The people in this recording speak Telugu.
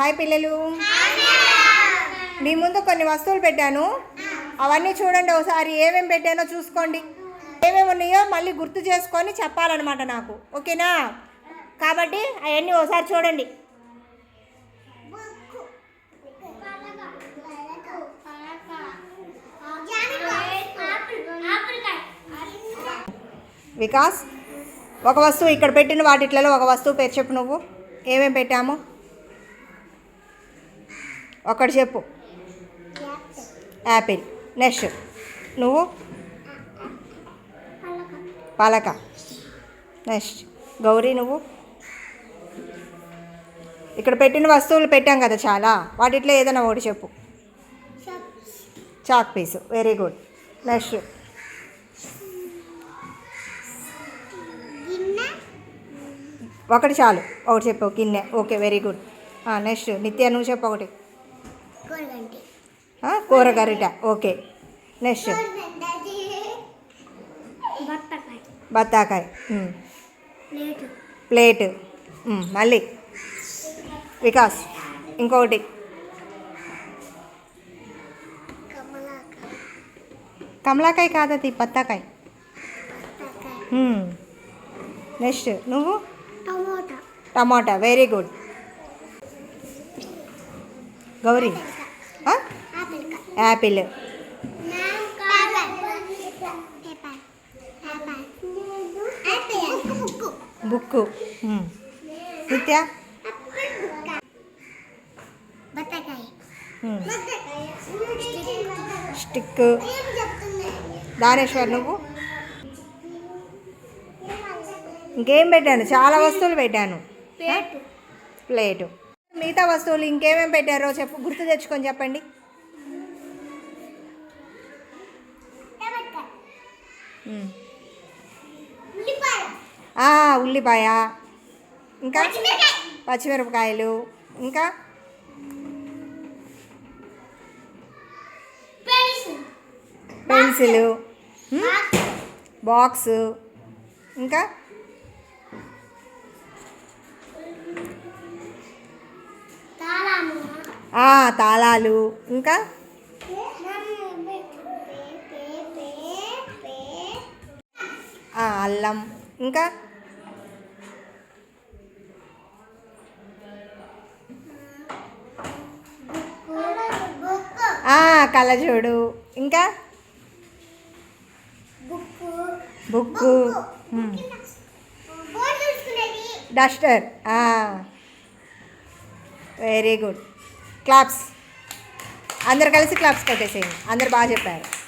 హాయ్ పిల్లలు. మీ ముందు కొన్ని వస్తువులు పెట్టాను. అవన్నీ చూడండి ఒకసారి ఏమేమి పెట్టానో చూసుకోండి. ఏమేమి ఉన్నాయో మళ్ళీ గుర్తు చేసుకొని చెప్పాలన్నమాట నాకు. ఓకేనా? కాబట్టి అవన్నీ ఒకసారి చూడండి. వికాస్ ఒక వస్తువు ఇక్కడ పెట్టిన వాటిట్లలో ఒక వస్తువు పేరు చెప్పు నువ్వు. ఏమేమి పెట్టాము? ఒకటి చెప్పు. యాపిల్. నెక్స్ట్. నువ్వు? పలక. నెక్స్ట్. గౌరీ నువ్వు? ఇక్కడ పెట్టిన వస్తువులు పెట్టాం కదా చాలా. వాటిట్లో ఏదైనా ఒకటి చెప్పు. Chalk piece. Very good next. ఒకటి చాలు. ఒకటి చెప్పు. గిన్నె. Okay very good next. Nitya నువ్వు చెప్పు ఒకటి. కూర గరిట ఓకే. నెక్స్ట్. బత్తాకాయ. ప్లేట్. మళ్ళీ. వికాస్ ఇంకొకటి. కమలాకాయ. కాదది బత్తాకాయ. నెక్స్ట్. నువ్వు? Tomato. Tomato. Very good. Gauri. Apple book మ్. నిత్య? స్టిక్ దానేశ్వర్ నువ్వు? ఇంకేం పెట్టాను? చాలా వస్తువులు పెట్టాను. పేటు ప్లేటు. మిగతా వస్తువులు ఇంకేమేమి పెట్టారో చెప్పు. గుర్తు తెచ్చుకొని చెప్పండి. ఉల్లిపాయ. ఇంకా? పచ్చిమిరపకాయలు. ఇంకా? పెన్సిల్. బాక్స్. ఇంకా? తాళాలు. ఇంకా? అల్లం. ఇంకా? ఆ, కళ్ళజోడు ఇంకా? Book duster very good. Claps. అందరు కలిసి క్లాప్స్ కొట్టేసేయండి. అందరు బాగా చెప్పారు.